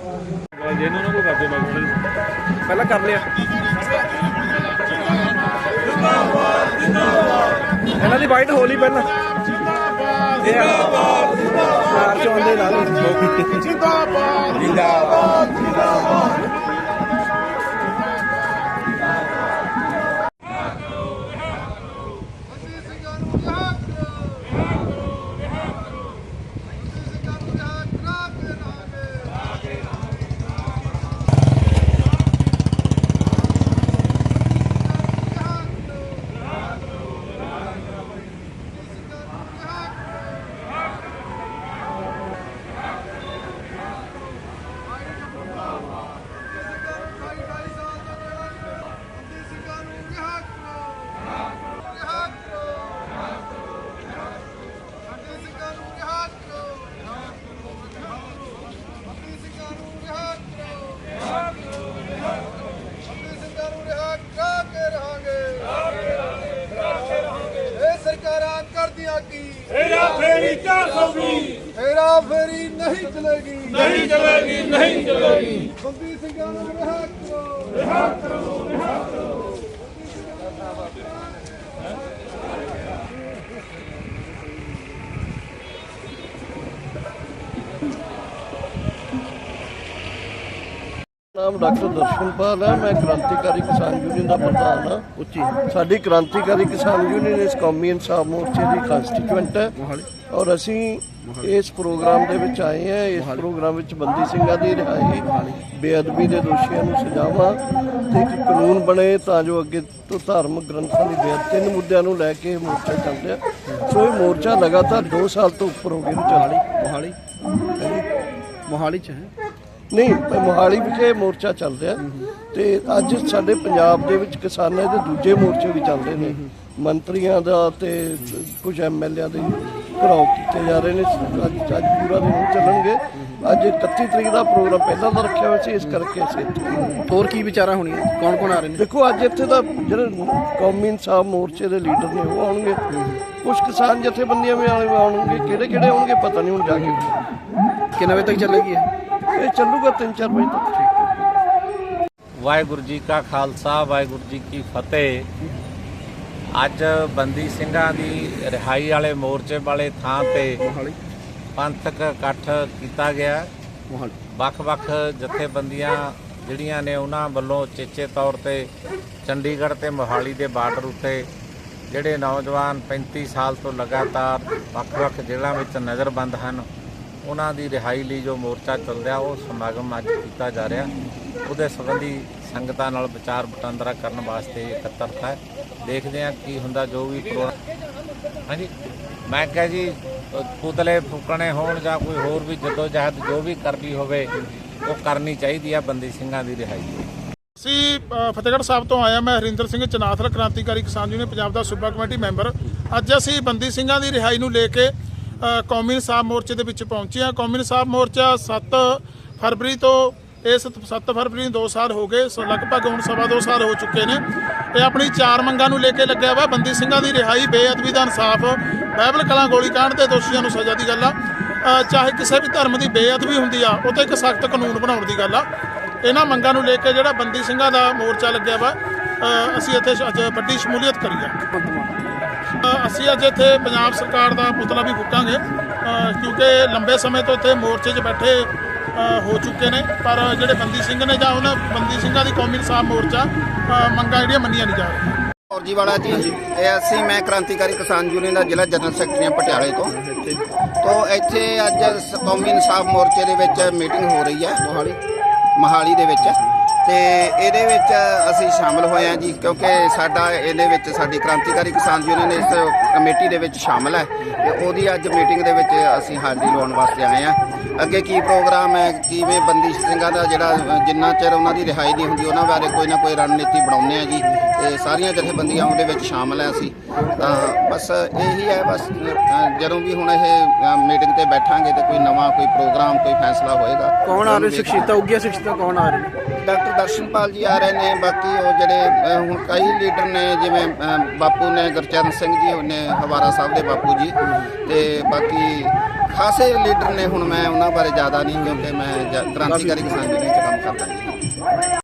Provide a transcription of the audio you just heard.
ਜੇ ਇਹਨਾਂ ਨੂੰ ਕਰਦੇ ਮੈਂ ਪਹਿਲਾਂ ਕਰ ਲਿਆ। ਇਹਨਾਂ ਦੀ ਵਾਈਟ ਹੋਲੀ ਪਹਿਲਾਂ। ਜਿੰਦਾਬਾਦ ਜਿੰਦਾਬਾਦ। ਚੋਂਦੇ ਲਾ ਲਓ। ਜਿੰਦਾਬਾਦ ਜਿੰਦਾਬਾਦ। ਹੇਰਾ ਫੇਰੀ 420 ਹੇਰਾ ਫੇਰੀ ਨਹੀਂ ਚਲੇਗੀ। ਨਹੀਂ ਚਲੇਗੀ ਨਹੀਂ ਚਲੇਗੀ। ਬੰਦੀ ਸਿੰਘਾਂ ਨੂੰ ਰਿਹਾ ਕਰੋ। ਨਾਮ ਡਾਕਟਰ ਦਰਸ਼ਨਪਾਲ ਹੈ। ਮੈਂ ਕ੍ਰਾਂਤੀਕਾਰੀ ਕਿਸਾਨ ਯੂਨੀਅਨ ਦਾ ਪ੍ਰਧਾਨ ਹਾਂ। ਉੱਚੀ। ਸਾਡੀ ਕ੍ਰਾਂਤੀਕਾਰੀ ਕਿਸਾਨ ਯੂਨੀਅਨ ਇਸ ਕੌਮੀ ਇਨਸਾਫ ਮੋਰਚੇ ਦੀ ਕੰਸਟੀਚੁਐਂਟ ਹੈ। ਔਰ ਅਸੀਂ ਇਸ ਪ੍ਰੋਗਰਾਮ ਦੇ ਵਿੱਚ ਆਏ ਹਾਂ। ਇਸ ਪ੍ਰੋਗਰਾਮ ਵਿੱਚ ਬੰਦੀ ਸਿੰਘਾਂ ਦੀ ਰਿਹਾਈ, ਬੇਅਦਬੀ ਦੇ ਦੋਸ਼ੀਆਂ ਨੂੰ ਸਜ਼ਾਵਾਂ ਤੇ ਇੱਕ ਕਾਨੂੰਨ ਬਣੇ ਤਾਂ ਜੋ ਅੱਗੇ ਤੋਂ ਧਾਰਮਿਕ ਗ੍ਰੰਥਾਂ ਦੀ ਬੇਅਦਬੀ ਤਿੰਨ ਮੁੱਦਿਆਂ ਨੂੰ ਲੈ ਕੇ ਇਹ ਮੋਰਚਾ ਚੱਲ ਰਿਹਾ। ਸੋ ਇਹ ਮੋਰਚਾ ਲਗਾਤਾਰ 2 ਸਾਲ ਤੋਂ ਉੱਪਰ ਹੋ ਗਿਆ ਨੂੰ ਚੱਲ ਮੋਹਾਲੀ। ਮੋਹਾਲੀ ਚ ਹੈ। ਨਹੀਂ ਮੋਹਾਲੀ ਵਿਖੇ ਮੋਰਚਾ ਚੱਲ ਰਿਹਾ ਤੇ ਅੱਜ ਸਾਡੇ ਪੰਜਾਬ ਦੇ ਵਿੱਚ ਕਿਸਾਨਾਂ ਦੇ ਦੂਜੇ ਮੋਰਚੇ ਵੀ ਚੱਲ ਰਹੇ ਨੇ। ਮੰਤਰੀਆਂ ਦਾ ਤੇ ਕੁਝ ਐਮਐਲਏ ਦੇ ਘਰਾਓ ਕੀਤੇ ਜਾ ਰਹੇ ਨੇ। ਅੱਜ ਅੱਜ ਪੂਰਾ ਦਿਨ ਚੱਲਣਗੇ। ਅੱਜ 31 ਤਰੀਕ ਦਾ ਪ੍ਰੋਗਰਾਮ ਪਹਿਲਾਂ ਦਾ ਰੱਖਿਆ ਹੋਇਆ ਸੀ ਇਸ ਕਰਕੇ ਅਸੀਂ। ਹੋਰ ਕੀ ਵਿਚਾਰਾ ਹੋਣੀਆਂ? ਕੌਣ ਕੌਣ ਆ ਰਹੇ ਨੇ? ਦੇਖੋ ਅੱਜ ਇੱਥੇ ਦਾ ਜਿਹੜੇ ਕੌਮੀ ਇਨਸਾਫ ਮੋਰਚੇ ਦੇ ਲੀਡਰ ਨੇ ਉਹ ਆਉਣਗੇ। ਕੁਝ ਕਿਸਾਨ ਜਥੇਬੰਦੀਆਂ ਵੀ ਆਉਣ- ਆਉਣਗੇ ਕਿਹੜੇ ਕਿਹੜੇ ਆਉਣਗੇ ਪਤਾ ਨਹੀਂ ਹੁਣ ਜਾ ਕੇ। ਕਿੰਨੇ ਵਜੇ ਤੱਕ ਚੱਲੇਗੀ ਇਹ? ਇਹ ਚੱਲੂਗਾ 3-4 ਵਜੇ ਤੱਕ ਵਾਹਿਗੁਰੂ ਜੀ ਕਾ ਖਾਲਸਾ ਵਾਹਿਗੁਰੂ ਜੀ ਕੀ ਫਤਿਹ। ਅੱਜ ਬੰਦੀ ਸਿੰਘਾਂ ਦੀ ਰਿਹਾਈ ਵਾਲੇ ਮੋਰਚੇ ਵਾਲੇ ਥਾਂ ਤੇ ਪੰਥਕ ਇਕੱਠ ਕੀਤਾ ਗਿਆ। ਵੱਖ-ਵੱਖ ਜਥੇਬੰਦੀਆਂ ਜਿਹੜੀਆਂ ਨੇ ਉਹਨਾਂ ਵੱਲੋਂ ਚੇਚੇ ਤੌਰ ਤੇ ਚੰਡੀਗੜ੍ਹ ਤੇ ਮੋਹਾਲੀ ਦੇ ਬਾਰਡਰ ਉੱਤੇ ਜਿਹੜੇ ਨੌਜਵਾਨ 35 ਸਾਲ ਤੋਂ ਲਗਾਤਾਰ ਵੱਖ-ਵੱਖ ਜੇਲ੍ਹਾਂ ਵਿੱਚ ਨਜ਼ਰਬੰਦ ਹਨ ਉਹਨਾਂ ਦੀ ਰਿਹਾਈ ਲਈ ਜੋ ਮੋਰਚਾ ਚੱਲ ਰਿਹਾ, ਉਹ ਸਮਾਗਮ ਅੱਜ ਕੀਤਾ ਜਾ ਰਿਹਾ। ਉਹਦੇ ਸੰਬੰਧੀ ਸੰਗਤਾਂ ਨਾਲ ਵਿਚਾਰ ਵਟਾਂਦਰਾ ਕਰਨ ਵਾਸਤੇ ਇਕੱਤਰਤਾ ਹੈ। ਦੇਖਦੇ ਹਾਂ ਕੀ ਹੁੰਦਾ, ਜੋ ਵੀ ਪ੍ਰੋਗਰਾਮ ਹਾਂਜੀ। ਮੈਂ ਕਿਹਾ ਜੀ, ਪੁਤਲੇ ਫੁਕਣੇ ਹੋਣ ਜਾਂ ਕੋਈ ਹੋਰ ਵੀ ਜਦੋ ਜਹਦ ਜੋ ਵੀ ਕਰਨੀ ਹੋਵੇ, ਉਹ ਕਰਨੀ ਚਾਹੀਦੀ ਆ ਬੰਦੀ ਸਿੰਘਾਂ ਦੀ ਰਿਹਾਈ ਲਈ। ਅਸੀਂ ਫਤਿਹਗੜ੍ਹ ਸਾਹਿਬ ਤੋਂ ਆਇਆ ਮੈਂ ਹਰਿੰਦਰ ਸਿੰਘ ਚਨਾਥਲ ਕ੍ਰਾਂਤੀਕਾਰੀ ਕਿਸਾਨ ਯੂਨੀਅਨ, ਪੰਜਾਬ ਦਾ ਸੂਬਾ ਕਮੇਟੀ ਮੈਂਬਰ। ਅੱਜ ਅਸੀਂ ਬੰਦੀ ਸਿੰਘਾਂ ਦੀ ਰਿਹਾਈ ਨੂੰ ਲੈ ਕੇ ਕੌਮੀ ਇਨਸਾਫ ਮੋਰਚੇ ਦੇ ਵਿੱਚ ਪਹੁੰਚੇ ਹਾਂ। ਕੌਮੀ ਇਨਸਾਫ ਮੋਰਚਾ 7 ਫਰਵਰੀ ਤੋਂ ਇਸ 7 ਫਰਵਰੀ ਨੂੰ 2 ਸਾਲ ਹੋ ਗਏ, ਸੋ ਲਗਭਗ ਹੁਣ ਸਵਾ 2 ਸਾਲ ਹੋ ਚੁੱਕੇ ਨੇ। ਇਹ ਆਪਣੀ ਚਾਰ ਮੰਗਾਂ ਨੂੰ ਲੈ ਕੇ ਲੱਗਿਆ ਵਾ। ਬੰਦੀ ਸਿੰਘਾਂ ਦੀ ਰਿਹਾਈ, ਬੇਅਦਬੀ ਦਾ ਇਨਸਾਫ, ਬਾਈਬਲ ਕਲਾਂ ਗੋਲੀ ਕਾਂਡ ਦੇ ਦੋਸ਼ੀਆਂ ਨੂੰ ਸਜ਼ਾ ਦੀ ਗੱਲ ਆ। ਚਾਹੇ ਕਿਸੇ ਵੀ ਧਰਮ ਦੀ ਬੇਅਦਬੀ ਹੁੰਦੀ ਆ ਉਹ ਤੇ ਇੱਕ ਸਖਤ ਕਾਨੂੰਨ ਬਣਾਉਣ ਦੀ ਗੱਲ ਆ। ਇਹਨਾਂ ਮੰਗਾਂ ਨੂੰ ਲੈ ਕੇ ਜਿਹੜਾ ਬੰਦੀ ਸਿੰਘਾਂ ਦਾ ਮੋਰਚਾ ਲੱਗਿਆ ਵਾ ਅਸੀਂ ਇੱਥੇ ਅੱਜ ਵੱਡੀ ਸ਼ਮੂਲੀਅਤ ਕਰੀ ਆ। ਅਸੀਂ ਅੱਜ ਇੱਥੇ ਪੰਜਾਬ ਸਰਕਾਰ ਦਾ ਪੁਤਲਾ ਵੀ ਫੂਕਾਂਗੇ ਕਿਉਂਕਿ ਲੰਬੇ ਸਮੇਂ ਤੋਂ ਇੱਥੇ ਮੋਰਚੇ 'ਚ ਬੈਠੇ ਹੋ ਚੁੱਕੇ ਨੇ ਪਰ ਜਿਹੜੇ ਬੰਦੀ ਸਿੰਘ ਨੇ ਜਾਂ ਉਹਨਾਂ ਬੰਦੀ ਸਿੰਘਾਂ ਦੀ ਕੌਮੀ ਇਨਸਾਫ ਮੋਰਚਾ ਮੰਗਾਂ ਜਿਹੜੀਆਂ ਮੰਨੀਆਂ ਨਹੀਂ ਜਾ ਰਹੀਆਂ। ਔਰ ਜੀ ਵਾਲਾ ਜੀ ਇਹ ਅਸੀਂ ਮੈਂ ਕ੍ਰਾਂਤੀਕਾਰੀ ਕਿਸਾਨ ਯੂਨੀਅਨ ਦਾ ਜ਼ਿਲ੍ਹਾ ਜਨਰਲ ਸੈਕਟਰੀ ਹਾਂ ਪਟਿਆਲੇ ਤੋਂ। ਤੋਂ ਇੱਥੇ ਅੱਜ ਕੌਮੀ ਇਨਸਾਫ ਮੋਰਚੇ ਦੇ ਵਿੱਚ ਮੀਟਿੰਗ ਹੋ ਰਹੀ ਹੈ ਮੋਹਾਲੀ ਮਹਾਲੀ ਦੇ ਵਿੱਚ। ਤੇ ਇਹਦੇ ਵਿੱਚ ਅਸੀਂ ਸ਼ਾਮਲ ਹੋਏ ਹਾਂ ਜੀ, ਕਿਉਂਕਿ ਸਾਡਾ ਇਹਦੇ ਵਿੱਚ ਸਾਡੀ ਕ੍ਰਾਂਤੀਕਾਰੀ ਕਿਸਾਨ ਯੂਨੀਅਨ ਇਸ ਕਮੇਟੀ ਦੇ ਵਿੱਚ ਸ਼ਾਮਲ ਹੈ ਤੇ ਉਹਦੀ ਅੱਜ ਮੀਟਿੰਗ ਦੇ ਵਿੱਚ ਅਸੀਂ ਹਾਜ਼ਰੀ ਲਾਉਣ ਵਾਸਤੇ ਆਏ ਹਾਂ। ਅੱਗੇ ਕੀ ਪ੍ਰੋਗਰਾਮ ਹੈ ਕਿਵੇਂ ਬੰਦੀ ਸਿੰਘਾਂ ਦਾ ਜਿਹੜਾ ਜਿੰਨਾ ਚਿਰ ਉਹਨਾਂ ਦੀ ਰਿਹਾਈ ਨਹੀਂ ਹੁੰਦੀ ਉਹਨਾਂ ਬਾਰੇ ਕੋਈ ਨਾ ਕੋਈ ਰਣਨੀਤੀ ਬਣਾਉਂਦੇ ਆ ਜੀ। ਤੇ ਸਾਰੀਆਂ ਜਥੇਬੰਦੀਆਂ ਉਹਦੇ ਵਿੱਚ ਸ਼ਾਮਲ ਹੈ ਅਸੀਂ। ਤਾਂ ਬਸ ਇਹੀ ਹੈ ਬਸ ਜਦੋਂ ਵੀ ਹੁਣ ਇਹ ਮੀਟਿੰਗ ਤੇ ਬੈਠਾਂਗੇ ਤੇ ਕੋਈ ਨਵਾਂ ਕੋਈ ਪ੍ਰੋਗਰਾਮ ਕੋਈ ਫੈਸਲਾ ਹੋਏਗਾ ਕੌਣ ਆ ਰਹੇ ਸ਼ਖਸੀਅਤਾਂ ਉੱਗੀਆਂ ਸ਼ਖਸੀਅਤਾਂ ਕੌਣ ਆ ਰਹੇ ਡਾਕਟਰ ਦਰਸ਼ਨਪਾਲ ਜੀ ਆ ਰਹੇ ਨੇ ਬਾਕੀ ਉਹ ਜਿਹੜੇ ਹੁਣ ਕਈ ਲੀਡਰ ਨੇ ਜਿਵੇਂ ਬਾਪੂ ਨੇ ਗੁਰਚਰਨ ਸਿੰਘ ਜੀ ਨੇ ਹਵਾਰਾ ਸਾਹਿਬ ਦੇ ਬਾਪੂ ਜੀ। ਤੇ ਬਾਕੀ ਖਾਸੇ ਲੀਡਰ ਨੇ ਹੁਣ ਮੈਂ ਉਹਨਾਂ ਬਾਰੇ ਜ਼ਿਆਦਾ ਨਹੀਂ ਕਿਉਂਕਿ ਮੈਂ ਕ੍ਰਾਂਤੀਕਾਰੀ ਕਿਸਾਨ ਯੂਨੀਅਨ ਚ ਕੰਮ ਕਰਦਾ।